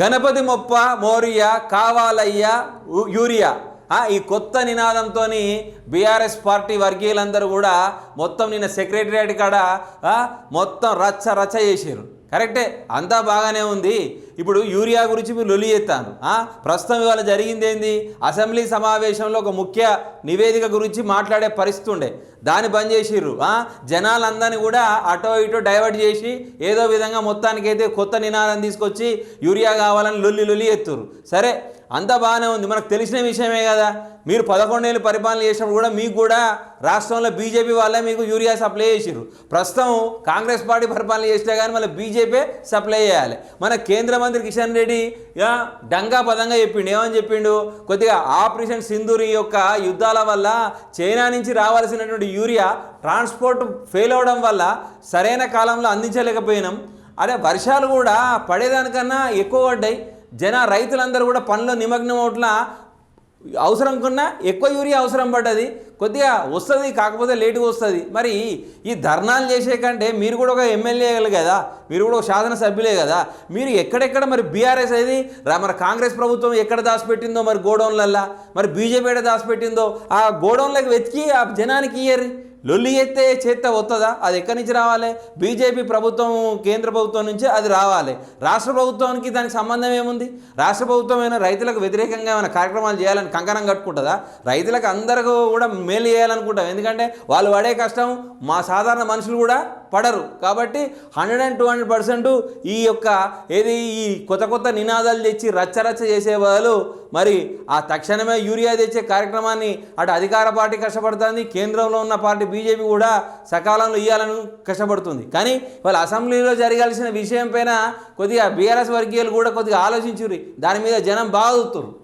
గణపతి మొప్ప మోరియా కావాలయ్యా యూరియా. ఈ కొత్త నినాదంతో బీఆర్ఎస్ పార్టీ వర్గీయులందరూ కూడా మొత్తం నిన్న సెక్రటరియట్ కాడ మొత్తం రచ్చ రచ్చ చేసారు కరెక్టే అంతా బాగానే ఉంది. ఇప్పుడు యూరియా గురించి మీరు లొలి చేస్తాను. ప్రస్తుతం ఇవాళ జరిగింది ఏంది? అసెంబ్లీ సమావేశంలో ఒక ముఖ్య నివేదిక గురించి మాట్లాడే పరిస్థితి ఉండే. దాన్ని బంద్ చేసిర్రు. జనాలందరినీ కూడా అటో ఇటో డైవర్ట్ చేసి ఏదో విధంగా మొత్తానికైతే కొత్త నినాదం తీసుకొచ్చి యూరియా కావాలని లొల్లి లొల్లి ఎత్తురు సరే అంతా బాగానే ఉంది. మనకు తెలిసిన విషయమే కదా. మీరు పదకొండేళ్ళు పరిపాలన చేసినప్పుడు కూడా మీకు కూడా రాష్ట్రంలో బీజేపీ వాళ్ళే మీకు యూరియా సప్లై చేసిర్రు. ప్రస్తుతం కాంగ్రెస్ పార్టీ పరిపాలన చేసినా కానీ మళ్ళీ బీజేపీ సప్లై చేయాలి. మన కేంద్ర మంత్రి కిషన్ రెడ్డి డంగా పదంగా చెప్పిండు. ఏమని చెప్పిండు? కొద్దిగా ఆపరేషన్ సింధూరి యొక్క యుద్ధాల వల్ల చైనా నుంచి రావాల్సినటువంటి యూరియా ట్రాన్స్పోర్ట్ ఫెయిల్ అవడం వల్ల సరైన కాలంలో అందించలేకపోయినాం. అదే వర్షాలు కూడా పడేదానికన్నా ఎక్కువ పడ్డాయి. జన రైతులందరూ కూడా పనిలో నిమగ్నం అవట్లా అవసరం కన్నా ఎక్కువ యూరియా అవసరం పడ్డది. కొద్దిగా వస్తుంది కాకపోతే లేటుగా వస్తుంది. మరి ఈ ధర్నాలు చేసే కంటే మీరు కూడా ఒక ఎమ్మెల్యేలు కదా. మీరు కూడా ఒక శాసనసభ్యులే కదా. మీరు ఎక్కడెక్కడ మరి బీఆర్ఎస్ అది మరి కాంగ్రెస్ ప్రభుత్వం ఎక్కడ దాచిపెట్టిందో మరి గోడౌన్లల్లా? మరి బీజేపీ ఎక్కడ దాచిపెట్టిందో? ఆ గోడౌన్లకు వెతికి ఆ జనానికి ఇయ్యరు లొల్లి ఎత్తే చేత్తే వస్తుందా అది ఎక్కడి నుంచి రావాలి? బీజేపీ ప్రభుత్వం కేంద్ర ప్రభుత్వం నుంచి అది రావాలి. రాష్ట్ర ప్రభుత్వానికి దానికి సంబంధం ఏముంది? రాష్ట్ర ప్రభుత్వం ఏమైనా రైతులకు వ్యతిరేకంగా ఏమైనా కార్యక్రమాలు చేయాలని కంకణం కట్టుకుంటుందా? రైతులకు అందరికీ కూడా మేలు చేయాలనుకుంటాం. ఎందుకంటే వాళ్ళు పడే కష్టం మా సాధారణ మనుషులు కూడా పడరు. కాబట్టి hundred and two hundred percent ఈ యొక్క ఏది ఈ కొత్త కొత్త నినాదాలు తెచ్చి రచ్చరచ్చ చేసే బదులు మరి ఆ తక్షణమే యూరియా తెచ్చే కార్యక్రమాన్ని అటు అధికార పార్టీ కష్టపడుతుంది కేంద్రంలో ఉన్న పార్టీ బీజేపీ కూడా సకాలంలో ఇవ్వాలని కష్టపడుతుంది. కానీ వాళ్ళ అసెంబ్లీలో జరగాల్సిన విషయం పైన కొద్దిగా బీఆర్ఎస్ వర్గీయులు కూడా కొద్దిగా ఆలోచించుర్రి. దాని మీద జనం బాగా చూస్తున్నారు